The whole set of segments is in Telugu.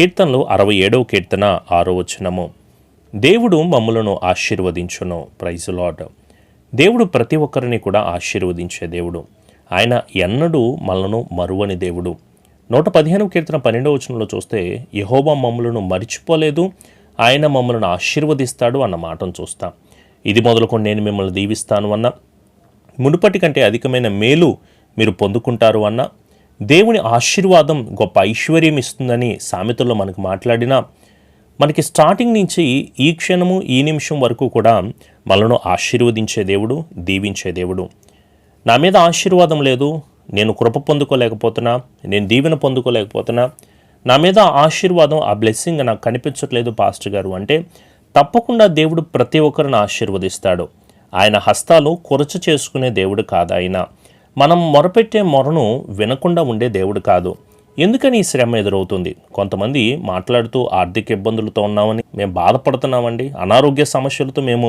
కీర్తనలు అరవై ఏడవ కీర్తన ఆరో వచనము. దేవుడు మమ్మలను ఆశీర్వదించును. ప్రైజ్ లాడ్ దేవుడు ప్రతి ఒక్కరిని కూడా ఆశీర్వదించే దేవుడు. ఆయన ఎన్నడూ మనలను మరువని దేవుడు. నూట పదిహేను కీర్తన పన్నెండవ వచనంలో చూస్తే యహోబా మమ్మలను మరిచిపోలేదు ఆయన మమ్మల్ని ఆశీర్వదిస్తాడు అన్న మాటను చూస్తాం. ఇది మొదలుకొని నేను మిమ్మల్ని దీవిస్తాను అన్న. మునుపటి కంటే అధికమైన మేలు మీరు పొందుకుంటారు అన్న. దేవుని ఆశీర్వాదం గొప్ప ఐశ్వర్యం ఇస్తుందని సామెతల్లో మనకు మాట్లాడినా మనకి స్టార్టింగ్ నుంచి ఈ క్షణము ఈ నిమిషం వరకు కూడా మనను ఆశీర్వదించే దేవుడు దీవించే దేవుడు. నా మీద ఆశీర్వాదం లేదు నేను కృప పొందుకోలేకపోతున్నా నేను దీవెన పొందుకోలేకపోతున్నా. నా మీద ఆశీర్వాదం ఆ బ్లెస్సింగ్ నాకు కనిపించట్లేదు పాస్టర్ గారు. అంటే తప్పకుండా దేవుడు ప్రతి ఒక్కరిని ఆశీర్వదిస్తాడు. ఆయన హస్తాలు కొరచ చేసుకునే దేవుడు కాదు ఆయన. మనం మొరపెట్టే మొరను వినకుండా ఉండే దేవుడు కాదు. ఎందుకని ఈ శ్రమ ఎదురవుతుంది? కొంతమంది మాట్లాడుతూ ఆర్థిక ఇబ్బందులతో ఉన్నామని మేము బాధపడుతున్నామండి. అనారోగ్య సమస్యలతో మేము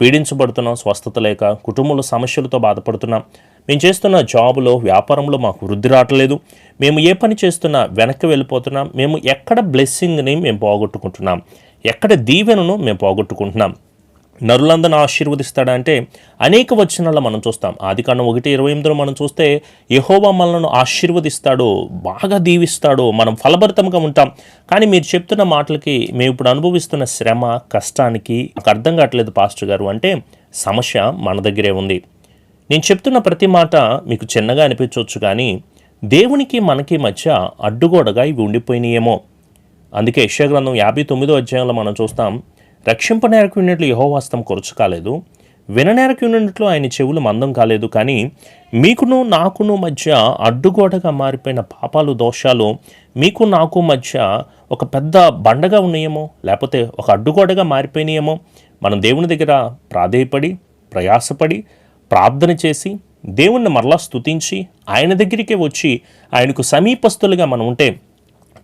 పీడించబడుతున్నాం. స్వస్థత లేక కుటుంబంలో సమస్యలతో బాధపడుతున్నాం. మేము చేస్తున్న జాబులో వ్యాపారంలో మాకు వృద్ధి రావట్లేదు. మేము ఏ పని చేస్తున్నా వెనక్కి వెళ్ళిపోతున్నాం. మేము ఎక్కడ బ్లెస్సింగ్ని మేము పోగొట్టుకుంటున్నాం. ఎక్కడ దీవెనను మేము పోగొట్టుకుంటున్నాం. నరులందరిని ఆశీర్వదిస్తాడంటే అనేక వచనాల్లో మనం చూస్తాం. ఆది కాండం ఒకటి ఇరవై ఎనిమిదిలో మనం చూస్తే యహోవా మనలను ఆశీర్వదిస్తాడు బాగా దీవిస్తాడు మనం ఫలభరితంగా ఉంటాం. కానీ మీరు చెప్తున్న మాటలకి మేము ఇప్పుడు అనుభవిస్తున్న శ్రమ కష్టానికి నాకు అర్థం కావట్లేదు పాస్టర్ గారు. అంటే సమస్య మన దగ్గరే ఉంది. నేను చెప్తున్న ప్రతి మాట మీకు చిన్నగా అనిపించవచ్చు కానీ దేవునికి మనకి మధ్య అడ్డుగోడగా ఇవి ఉండిపోయినాయేమో. అందుకే యశాగ్రంథం యాభై తొమ్మిదో అధ్యాయంలో మనం చూస్తాం రక్షింపనేరకు ఉన్నట్లు యహోవాస్తం కొరచు కాలేదు. విననేరకు ఉన్నట్లు ఆయన చెవులు మందం కాలేదు. కానీ మీకును నాకును మధ్య అడ్డుగోడగా మారిపోయిన పాపాలు దోషాలు మీకు నాకు మధ్య ఒక పెద్ద బండగా ఉన్నాయేమో లేకపోతే ఒక అడ్డుగోడగా మారిపోయినాయేమో మనం దేవుని దగ్గర ప్రాధేయపడి ప్రయాసపడి ప్రార్థన చేసి దేవుణ్ణి మరలా స్తుతించి ఆయన దగ్గరికే వచ్చి ఆయనకు సమీపస్తులుగా మనం ఉంటే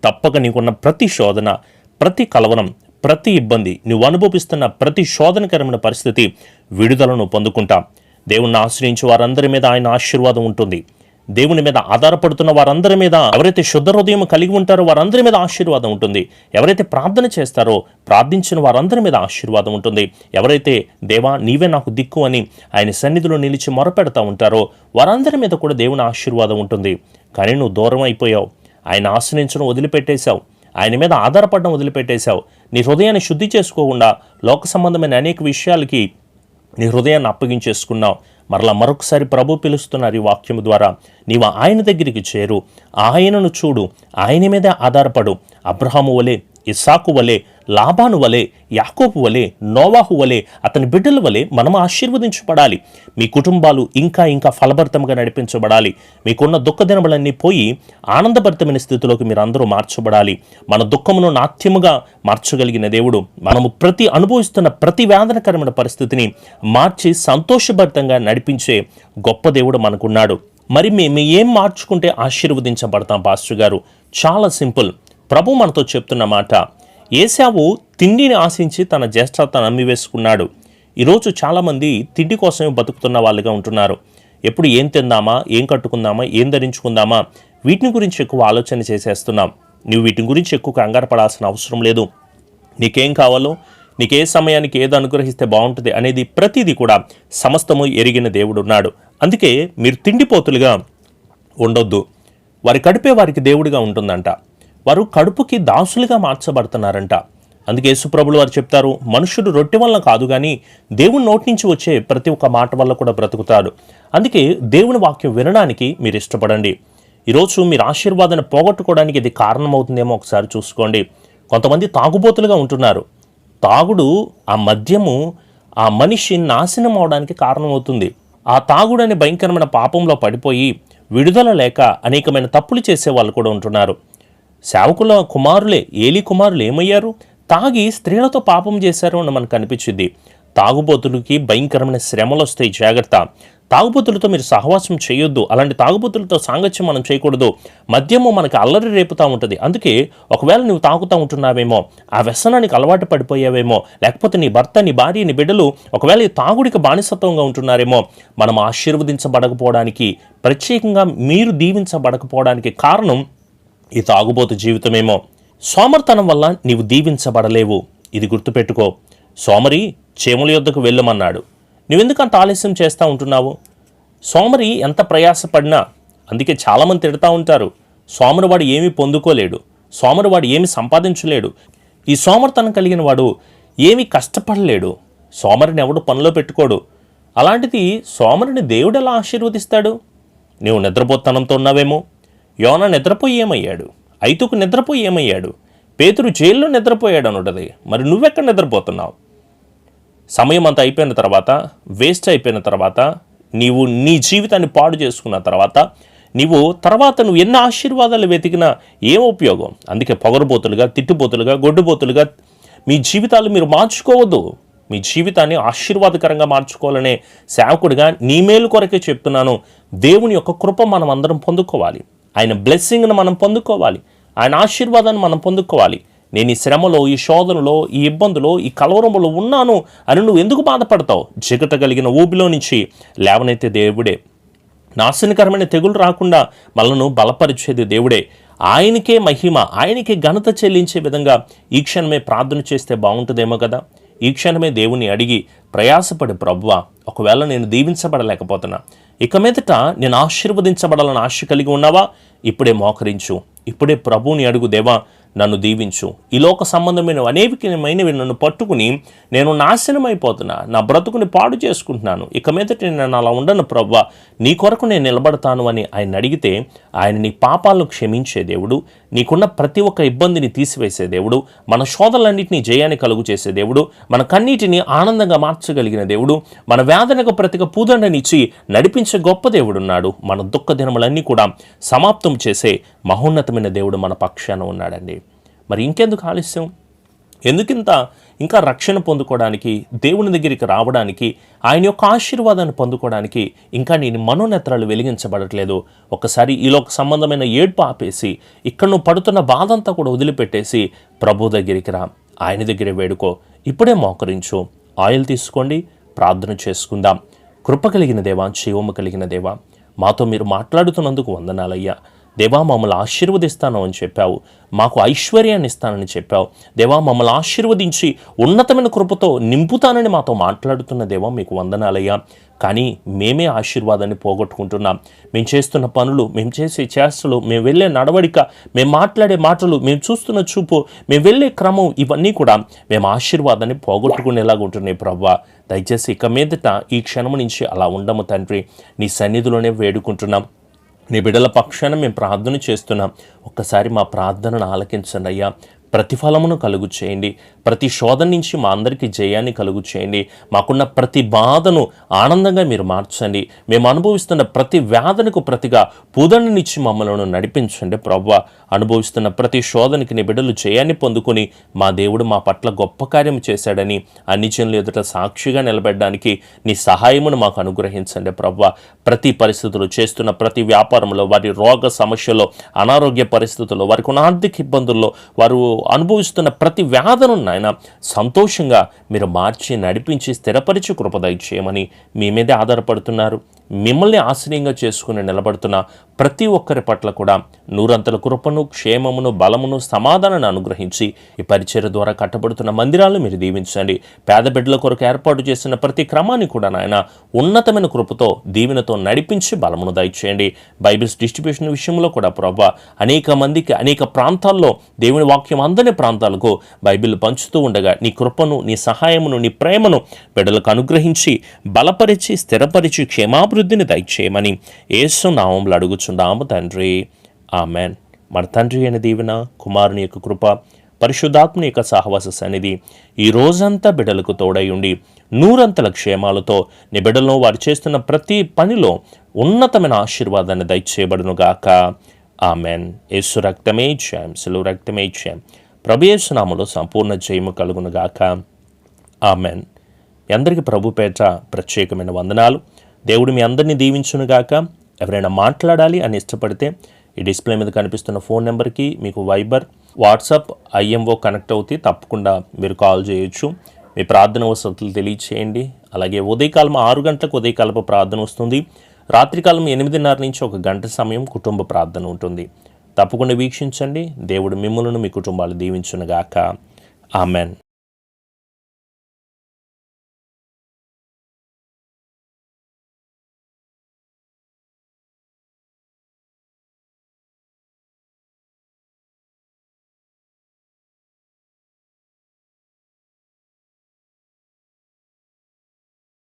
తప్పక నీకున్న ప్రతి శోధన ప్రతి కలవరం ప్రతి ఇబ్బంది నువ్వు అనుభవిస్తున్న ప్రతి శోధనకరమైన పరిస్థితి విడుదలను పొందుకుంటాం. దేవుణ్ణి ఆశ్రయించి వారందరి మీద ఆయన ఆశీర్వాదం ఉంటుంది. దేవుని మీద ఆధారపడుతున్న వారందరి మీద ఎవరైతే శుద్ధ హృదయం కలిగి ఉంటారో వారందరి మీద ఆశీర్వాదం ఉంటుంది. ఎవరైతే ప్రార్థన చేస్తారో ప్రార్థించిన వారందరి మీద ఆశీర్వాదం ఉంటుంది. ఎవరైతే దేవా నీవే నాకు దిక్కు అని ఆయన సన్నిధిలో నిలిచి మొరపెడతా ఉంటారో వారందరి మీద కూడా దేవుని ఆశీర్వాదం ఉంటుంది. కానీ నువ్వు దూరం అయిపోయావు. ఆయన ఆశ్రయించడం వదిలిపెట్టేశావు. ఆయన మీద ఆధారపడడం వదిలిపెట్టేశావు. నీ హృదయాన్ని శుద్ధి చేసుకోకుండా లోక సంబంధమైన అనేక విషయాలకి నీ హృదయాన్ని అప్పగించేసుకున్నావు. మరలా మరొకసారి ప్రభు పిలుస్తున్నారు ఈ వాక్యము ద్వారా. నీవు ఆయన దగ్గరికి చేరు. ఆయనను చూడు. ఆయన మీదే ఆధారపడు. అబ్రహాము వలె ఇస్సాకు వలె లాభాను వలె యాకోబు వలె నోవాహు వలె అతని బిడ్డల వలె మనం ఆశీర్వదించబడాలి. మీ కుటుంబాలు ఇంకా ఇంకా ఫలభరితంగా నడిపించబడాలి. మీకున్న దుఃఖదినములన్నీ పోయి ఆనందభరితమైన స్థితిలోకి మీరు అందరూ మార్చబడాలి. మన దుఃఖమును నాట్యముగా మార్చగలిగిన దేవుడు మనము ప్రతి అనుభవిస్తున్న ప్రతి వేదనకరమైన పరిస్థితిని మార్చి సంతోషభరితంగా నడిపించే గొప్ప దేవుడు మనకున్నాడు. మరి మేము ఏం మార్చుకుంటే ఆశీర్వదించబడతాం పాస్టర్ గారు? చాలా సింపుల్. ప్రభు మనతో చెప్తున్న మాట ఏసావు తిండిని ఆశించి తన జ్యేష్ఠతను అమ్మివేసుకున్నాడు. ఈరోజు చాలామంది తిండి కోసమే బతుకుతున్న వాళ్ళుగా ఉంటున్నారు. ఎప్పుడు ఏం తిందామా ఏం కట్టుకుందామా ఏం ధరించుకుందామా వీటిని గురించి ఎక్కువ ఆలోచన చేసేస్తున్నాం. నువ్వు వీటి గురించి ఎక్కువ కంగారు పడాల్సిన అవసరం లేదు. నీకేం కావాలో నీకే సమయానికి ఏది అనుగ్రహిస్తే బాగుంటుంది అనేది ప్రతిదీ కూడా సమస్తము ఎరిగిన దేవుడు ఉన్నాడు. అందుకే మీరు తిండిపోతులుగా ఉండొద్దు. వారి కడిపే వారికి దేవుడిగా ఉంటుందంట. వారు కడుపుకి దాసులుగా మార్చబడుతున్నారంట. అందుకే యేసుప్రభులు వారు చెప్తారు మనుషుడు రొట్టె వల్ల కాదు కానీ దేవుని నోటి నుంచి వచ్చే ప్రతి ఒక్క మాట వల్ల కూడా బ్రతుకుతాడు. అందుకే దేవుని వాక్యం వినడానికి మీరు ఇష్టపడండి. ఈరోజు మీరు ఆశీర్వాదాన్ని పోగొట్టుకోవడానికి ఇది కారణమవుతుందేమో ఒకసారి చూసుకోండి. కొంతమంది తాగుబోతులుగా ఉంటున్నారు. తాగుడు ఆ మద్యము ఆ మనిషి నాశనం అవడానికి కారణమవుతుంది. ఆ తాగుడు అనే భయంకరమైన పాపంలో పడిపోయి విడుదల లేక అనేకమైన తప్పులు చేసే వాళ్ళు కూడా ఉంటున్నారు. సేవకుల కుమారులే ఏలి కుమారులు ఏమయ్యారు? తాగి స్త్రీలతో పాపం చేశారు అని మనకు అనిపించింది. తాగుబోతులకి భయంకరమైన శ్రమలు వస్తాయి జాగ్రత్త. తాగుబోతులతో మీరు సహవాసం చేయొద్దు. అలాంటి తాగుబోతులతో సాంగత్యం మనం చేయకూడదు. మద్యము మనకి అల్లరి రేపుతూ ఉంటుంది. అందుకే ఒకవేళ నువ్వు తాగుతూ ఉంటున్నావేమో ఆ వ్యసనానికి అలవాటు పడిపోయావేమో లేకపోతే నీ భర్త నీ భార్య నీ బిడ్డలు ఒకవేళ ఈ తాగుడికి బానిసత్వంగా ఉంటున్నారేమో మనం ఆశీర్వదించబడకపోవడానికి ప్రత్యేకంగా మీరు దీవించబడకపోవడానికి కారణం ఈ తాగుబోతు జీవితమేమో? సోమర్తనం వల్ల నీవు దీవించబడలేవు. ఇది గుర్తుపెట్టుకో. సోమరి చేముల యొద్దకు వెళ్ళమన్నాడు. నువ్వెందుకు అంత ఆలస్యం చేస్తూ ఉంటున్నావు? సోమరి ఎంత ప్రయాసపడినా అందుకే చాలామంది తిడతా ఉంటారు. సోమరు వాడు ఏమీ పొందుకోలేడు. సోమరు వాడు ఏమి సంపాదించలేడు. ఈ సోమర్తనం కలిగిన వాడు ఏమీ కష్టపడలేడు. సోమరిని ఎవడు పనిలో పెట్టుకోడు. అలాంటిది సోమరిని దేవుడు ఎలా ఆశీర్వదిస్తాడు? నీవు నిద్రపోతనంతో ఉన్నావేమో? యోన నిద్రపోయి ఏమయ్యాడు? ఐతుకు నిద్రపోయి ఏమయ్యాడు? పేతురు జైల్లో నిద్రపోయాడు అనుంటది మరి నువ్వెక్కడ నిద్రపోతున్నావు? సమయం అంతా అయిపోయిన తర్వాత వేస్ట్ అయిపోయిన తర్వాత నీవు నీ జీవితాన్ని పాడు చేసుకున్న తర్వాత నీవు తర్వాత నువ్వు ఎన్ని ఆశీర్వాదాలు వెతికినా ఏం ఉపయోగం? అందుకే పొగరబోతులుగా తిట్టుబోతులుగా గొడ్డుబోతులుగా మీ జీవితాలు మీరు మార్చుకోవద్దు. మీ జీవితాన్ని ఆశీర్వాదకరంగా మార్చుకోవాలనే సేవకుడిగా నీ మేలు కొరకే చెప్తున్నాను. దేవుని యొక్క కృప మనం అందరం పొందుకోవాలి. ఆయన బ్లెస్సింగ్ను మనం పొందుకోవాలి. ఆయన ఆశీర్వాదాన్ని మనం పొందుకోవాలి. నేను ఈ శ్రమలో ఈ శోధనలో ఈ ఇబ్బందులో ఈ కలవరములో ఉన్నాను అని నువ్వు ఎందుకు బాధపడతావు? జిగట కలిగిన ఊబిలో నుంచి లేవనైతే దేవుడే. నాశనకరమైన తెగులు రాకుండా మనను బలపరిచేది దేవుడే. ఆయనకే మహిమ ఆయనకే ఘనత చెల్లించే విధంగా ఈ క్షణమే ప్రార్థన చేస్తే బాగుంటుందేమో కదా? ఈ క్షణమే దేవుని అడిగి ప్రయాసపడి ప్రవ్వా ఒకవేళ నేను దీవించబడలేకపోతున్నా. ఇక మీదట నేను ఆశీర్వదించబడాలని ఆశ కలిగి ఉన్నావా? ఇప్పుడే మోకరించు. ఇప్పుడే ప్రభువుని అడుగు దేవా నన్ను దీవించు. ఈ లోక సంబంధమైన అనేకమైనవి నన్ను పట్టుకుని నేను నాశనం అయిపోతున్నా నా బ్రతుకుని పాడు చేసుకుంటున్నాను. ఇక మీదట నేను అలా ఉండను ప్రవ్వ. నీ కొరకు నేను నిలబడతాను అని ఆయన అడిగితే ఆయన నీ పాపాలను క్షమించే దేవుడు నీకున్న ప్రతి ఒక్క ఇబ్బందిని తీసివేసే దేవుడు మన శోధనలన్నింటినీ జయాన్ని కలుగు చేసే దేవుడు మన కన్నీటిని ఆనందంగా మార్చగలిగిన దేవుడు మన వేదనకు ప్రతిక పూదండనిచ్చి నడిపించే గొప్ప దేవుడున్నాడు. మన దుఃఖ దినములన్నీ కూడా సమాప్తం చేసే మహోన్నతమైన దేవుడు మన పక్షాన ఉన్నాడండి. మరి ఇంకెందుకు ఆలస్యం? ఎందుకింత ఇంకా రక్షణ పొందుకోవడానికి దేవుని దగ్గరికి రావడానికి ఆయన యొక్క ఆశీర్వాదాన్ని పొందుకోవడానికి ఇంకా నేను మనోనేత్రాలు వెలిగించబడట్లేదు. ఒకసారి ఈలోక సంబంధమైన ఏడ్పు ఆపేసి ఇక్కడ నువ్వు పడుతున్న బాధంతా కూడా వదిలిపెట్టేసి ప్రభు దగ్గరికి రా. ఆయన దగ్గరే వేడుకో. ఇప్పుడే మోకరించు. ఆయిల్ తీసుకోండి. ప్రార్థన చేసుకుందాం. కృప కలిగిన దేవా జీవము కలిగిన దేవా మాతో మీరు మాట్లాడుతున్నందుకు వందనాలయ్యా. దేవా మమ్మల్ని ఆశీర్వదిస్తాను అని చెప్పావు. మాకు ఐశ్వర్యాన్ని ఇస్తానని చెప్పావు. దేవా మమ్మల్ని ఆశీర్వదించి ఉన్నతమైన కృపతో నింపుతానని మాతో మాట్లాడుతున్న దేవా మీకు వందనాలయ్యా. కానీ మేమే ఆశీర్వాదాన్ని పోగొట్టుకుంటున్నాం. మేము చేస్తున్న పనులు మేము చేసే చేష్టలు మేము వెళ్ళే నడవడిక మేము మాట్లాడే మాటలు మేము చూస్తున్న చూపు మేము వెళ్ళే క్రమం ఇవన్నీ కూడా మేము ఆశీర్వాదాన్ని పోగొట్టుకునేలాగా ఉంటున్నాయి ప్రవ్వా. దయచేసి ఇక మీదట ఈ క్షణం నుంచి అలా ఉండము తండ్రి. నీ సన్నిధిలోనే వేడుకుంటున్నాం. నీ బిడ్డల పక్షాన మేము ప్రార్థన చేస్తున్నాం. ఒక్కసారి మా ప్రార్థనను ఆలకించండి అయ్యా. ప్రతిఫలమును కలుగు చేయండి. ప్రతి శోధన నుంచి మా అందరికీ జయాన్ని కలుగు చేయండి. మాకున్న ప్రతి బాధను ఆనందంగా మీరు మార్చండి. మేము అనుభవిస్తున్న ప్రతి వ్యాధనకు ప్రతిగా పూదననిచ్చి మమ్మల్ని నడిపించండి ప్రవ్వ అనుభవిస్తున్న ప్రతి శోధనకి నీ బిడ్డలు జయాన్ని పొందుకొని మా దేవుడు మా పట్ల గొప్ప కార్యం చేశాడని అన్ని జనులు ఎదుట సాక్షిగా నిలబెట్టడానికి నీ సహాయమును మాకు అనుగ్రహించండి ప్రవ్వ ప్రతి పరిస్థితులు చేస్తున్న ప్రతి వ్యాపారంలో వారి రోగ సమస్యలో అనారోగ్య పరిస్థితుల్లో వారికి ఉన్న ఆర్థిక ఇబ్బందుల్లో వారు అనుభవిస్తున్న ప్రతి వ్యాధను నాయన సంతోషంగా మీరు మార్చి నడిపించి స్థిరపరిచి కృపదయ చేయమని మీ మీదే ఆధారపడుతున్నారు. మిమ్మల్ని ఆశ్రయంగా చేసుకుని నిలబడుతున్న ప్రతి ఒక్కరి పట్ల కూడా నూరంతల కృపను క్షేమమును బలమును సమాధానాన్ని అనుగ్రహించి ఈ పరిచయ ద్వారా కట్టబడుతున్న మందిరాలను మీరు దీవించండి. పేద బిడ్డల కొరకు ఏర్పాటు చేసిన ప్రతి క్రమాన్ని కూడా నాయన ఉన్నతమైన కృపతో దీవెనతో నడిపించి బలమును దయచేయండి. బైబిల్స్ డిస్ట్రిబ్యూషన్ విషయంలో కూడా ప్రభా అనేక మందికి అనేక ప్రాంతాల్లో దేవుని వాక్యం అందని ప్రాంతాలకు బైబిల్ పంచుతూ ఉండగా నీ కృపను నీ సహాయమును నీ ప్రేమను బిడ్డలకు అనుగ్రహించి బలపరిచి స్థిరపరిచి అభివృద్ధిని దయచేయమని ఏసు నామంలో అడుగుచున్నాము తండ్రి. ఆమెన్. మన తండ్రి అయిన దీవెన కుమారుని యొక్క కృప పరిశుద్ధాత్మని యొక్క సహవాస సన్నిధి ఈ రోజంతా బిడ్డలకు తోడై ఉండి నూరంతల క్షేమాలతో నీ బిడ్డలను వారు చేస్తున్న ప్రతి పనిలో ఉన్నతమైన ఆశీర్వాదాన్ని దయచేయబడునుగాక ఆమెన్. యేసు రక్తమే జయం సెలవు రక్తమే జయం ప్రభేసునామలో సంపూర్ణ జయము కలుగునుగాక ఆమెన్. అందరికీ ప్రభు పేట ప్రత్యేకమైన వందనాలు. దేవుడు మీ అందరినీ దీవించునుగాక ఎవరైనా మాట్లాడాలి అని ఇష్టపడితే ఈ డిస్ప్లే మీద కనిపిస్తున్న ఫోన్ నెంబర్కి మీకు వైబర్ వాట్సాప్ ఐఎంఓ కనెక్ట్ అవుతే తప్పకుండా మీరు కాల్ చేయొచ్చు. మీ ప్రార్థన వసతులు తెలియచేయండి. అలాగే ఉదయకాలం ఆరు గంటలకు ఉదయకాలపు ప్రార్థన వస్తుంది. రాత్రికాలం ఎనిమిదిన్నర నుంచి ఒక గంట సమయం కుటుంబ ప్రార్థన ఉంటుంది. తప్పకుండా వీక్షించండి. దేవుడు మిమ్మల్ని మీ కుటుంబాలు దీవించునుగాక ఆమెన్.